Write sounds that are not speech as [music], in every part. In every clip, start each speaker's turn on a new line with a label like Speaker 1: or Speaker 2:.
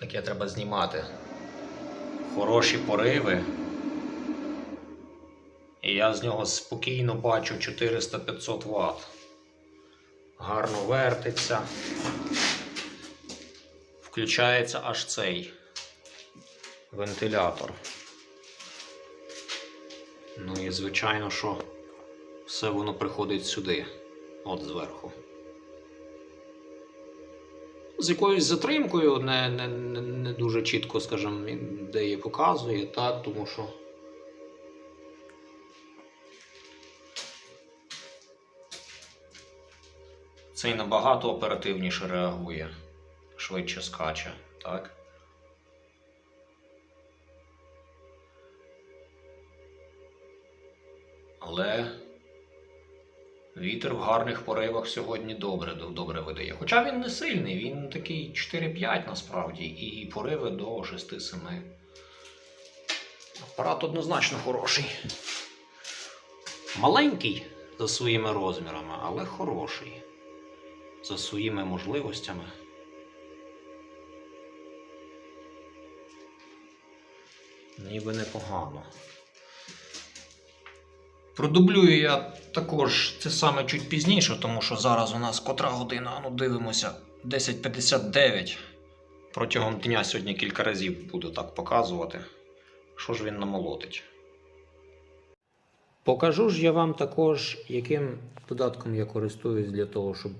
Speaker 1: Таке треба знімати. Хороші пориви. І я з нього спокійно бачу 400-500 Вт. Гарно вертиться. Включається аж цей вентилятор. Ну і звичайно, що все воно приходить сюди, от зверху. З якоюсь затримкою, не, не, не, дуже чітко, скажімо, він де її показує, так, тому що. Цей набагато оперативніше реагує, швидше скаче, так? Але вітер в гарних поривах сьогодні добре, добре видає. Хоча він не сильний, він такий 4-5 насправді, і пориви до 6-7. Апарат однозначно хороший. Маленький за своїми розмірами, але хороший. За своїми можливостями. Ніби непогано. Продублюю я також це саме чуть пізніше, тому що зараз у нас котра година, ну дивимося, 10.59. Протягом дня сьогодні кілька разів буду так показувати, що ж він намолотить. Покажу ж я вам також, яким додатком я користуюсь для того, щоб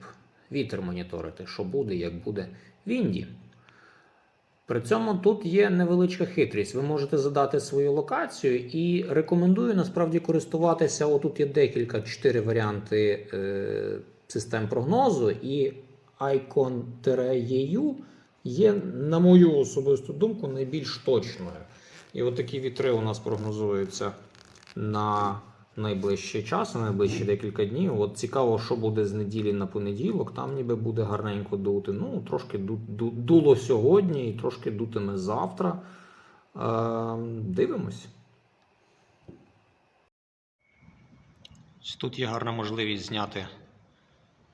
Speaker 1: вітер моніторити, що буде, як буде в Інді. При цьому тут є невеличка хитрість. Ви можете задати свою локацію і рекомендую насправді користуватися. Отут є декілька чотири варіанти е, систем прогнозу, і Icon-EU є, на мою особисту думку, найбільш точною. І от такі вітри у нас прогнозуються на найближчий час, на найближчі декілька днів. От цікаво, що буде з неділі на понеділок. Там ніби буде гарненько дути. Ну, трошки ду- ду- дуло сьогодні і трошки дутиме завтра. Е, дивимось. Тут є гарна можливість зняти,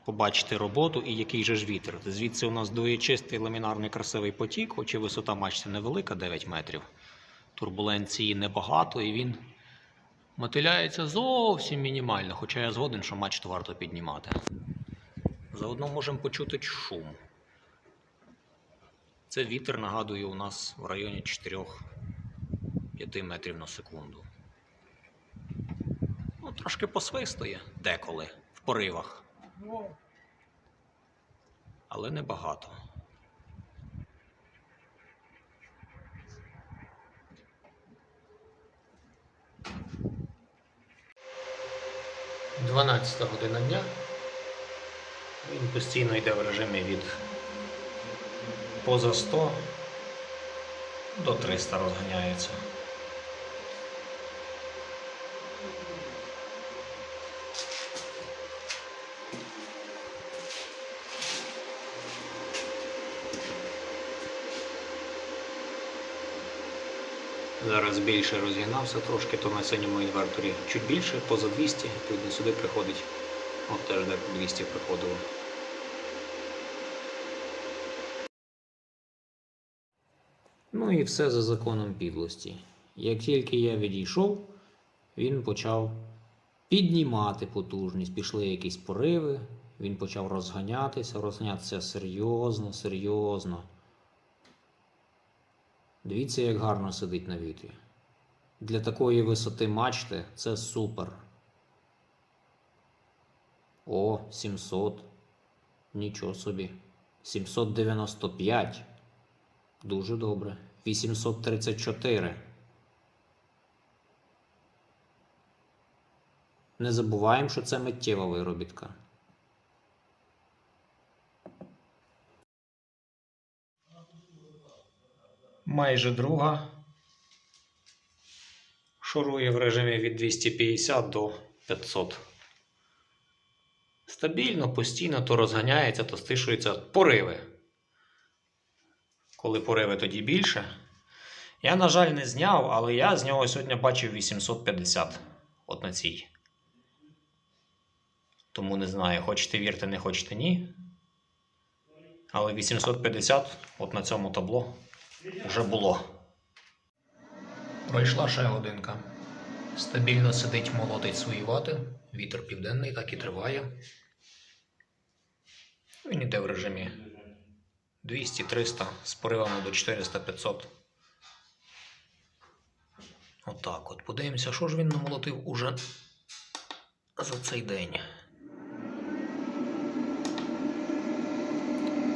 Speaker 1: побачити роботу і який же ж вітер. Звідси у нас дує чистий ламінарний красивий потік, хоч і висота мачти невелика, 9 метрів. Турбуленції небагато, і він мотиляється зовсім мінімально, хоча я згоден, що мачту варто піднімати. Заодно можемо почути шум. Це вітер, нагадую, у нас в районі 4-5 метрів на секунду. Ну, трошки посвистує деколи в поривах. Але небагато. Дванадцята година дня. Він постійно йде в режимі від поза 100 до 300 розганяється. Зараз більше розігнався трошки, то на синьому інверторі чуть більше, поза 200, відповідно сюди приходить. От теж де 200 приходило. Ну і все за законом підлості. Як тільки я відійшов, він почав піднімати потужність. Пішли якісь пориви, він почав розганятися, розганятися серйозно, серйозно. Дивіться, як гарно сидить на вітрі. Для такої висоти мачти це супер. О, 700. Нічого собі. 795. Дуже добре. 834. Не забуваємо, що це миттєва виробітка. Майже друга. Шурує в режимі від 250 до 500. Стабільно, постійно то розганяється, то стишується пориви. Коли пориви тоді більше. Я, на жаль, не зняв, але я з нього сьогодні бачив 850 от на цій. Тому не знаю, хочете вірте, не хочете ні. Але 850 от на цьому табло вже було. Пройшла ще годинка. Стабільно сидить, молотить свої вати. Вітер південний так і триває. Він іде в режимі 200-300 з поривами до 400-500. Отак от. Подивимося, що ж він намолотив уже за цей день.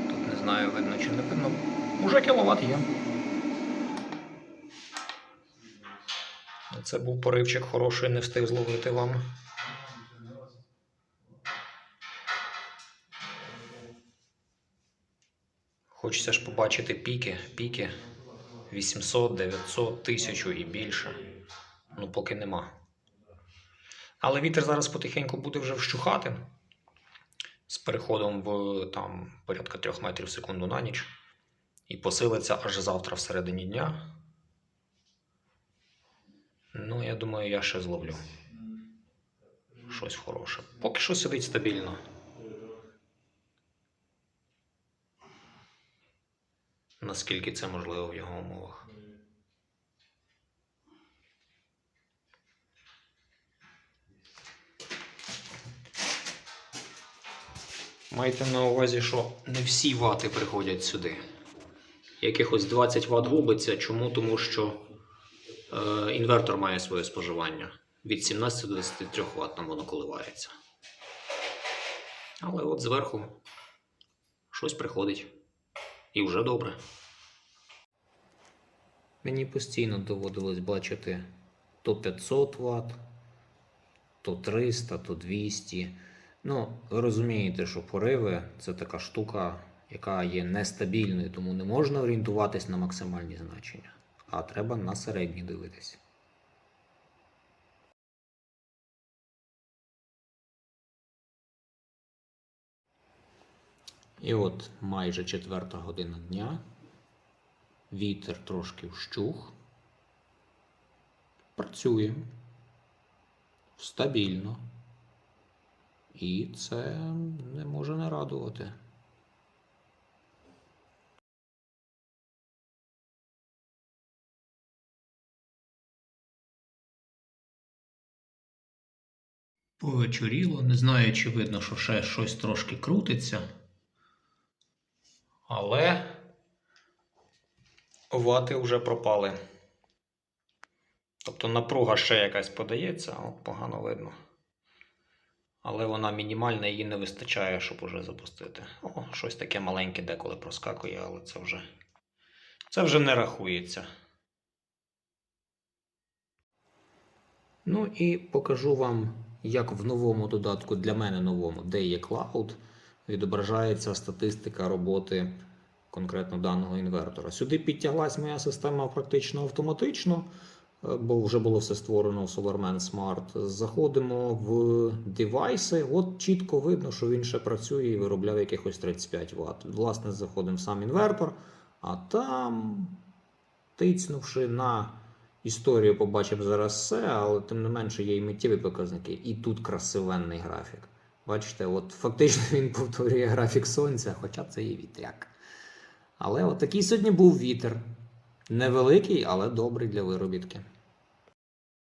Speaker 1: Тут не знаю, видно чи не видно. Уже кіловат є. Це був поривчик хороший, не встиг зловити вам. Хочеться ж побачити піки, піки 800, 900, 1000 і більше. Ну, поки нема. Але вітер зараз потихеньку буде вже вщухати з переходом в там порядка 3 метрів в секунду на ніч. І посилиться аж завтра всередині дня. Ну, я думаю, я ще зловлю. Щось хороше. Поки що сидить стабільно. Наскільки це можливо в його умовах. Майте на увазі, що не всі вати приходять сюди. Якихось 20 ват губиться. Чому? Тому що інвертор має своє споживання. Від 17 до 23 Вт там воно коливається. Але от зверху щось приходить. І вже добре. Мені постійно доводилось бачити то 500 Вт, то 300, то 200. Ну, ви розумієте, що пориви це така штука, яка є нестабільною, тому не можна орієнтуватись на максимальні значення, а треба на середні дивитись. І от майже четверта година дня. Вітер трошки вщух. Працює стабільно. І це не може не радувати. Повечоріло, не знаю, чи видно, що ще щось трошки крутиться. Але вати вже пропали. Тобто напруга ще якась подається, от погано видно. Але вона мінімальна, її не вистачає, щоб уже запустити. О, щось таке маленьке деколи проскакує, але це вже, це вже не рахується. Ну і покажу вам, як в новому додатку для мене новому, де є Cloud, відображається статистика роботи конкретно даного інвертора. Сюди підтяглась моя система практично автоматично, е, бо вже було все створено в SolarMan Smart. Заходимо в девайси. От чітко видно, що він ще працює і виробляв якихось 35 Вт. Власне, заходимо в сам інвертор, а там, тицнувши на історію, побачимо зараз все, але тим не менше є і миттєві показники. І тут красивенний графік. Бачите, от фактично [laughs] він повторює графік сонця, хоча це і вітряк. Але от такий сьогодні був вітер. Невеликий, але добрий для виробітки.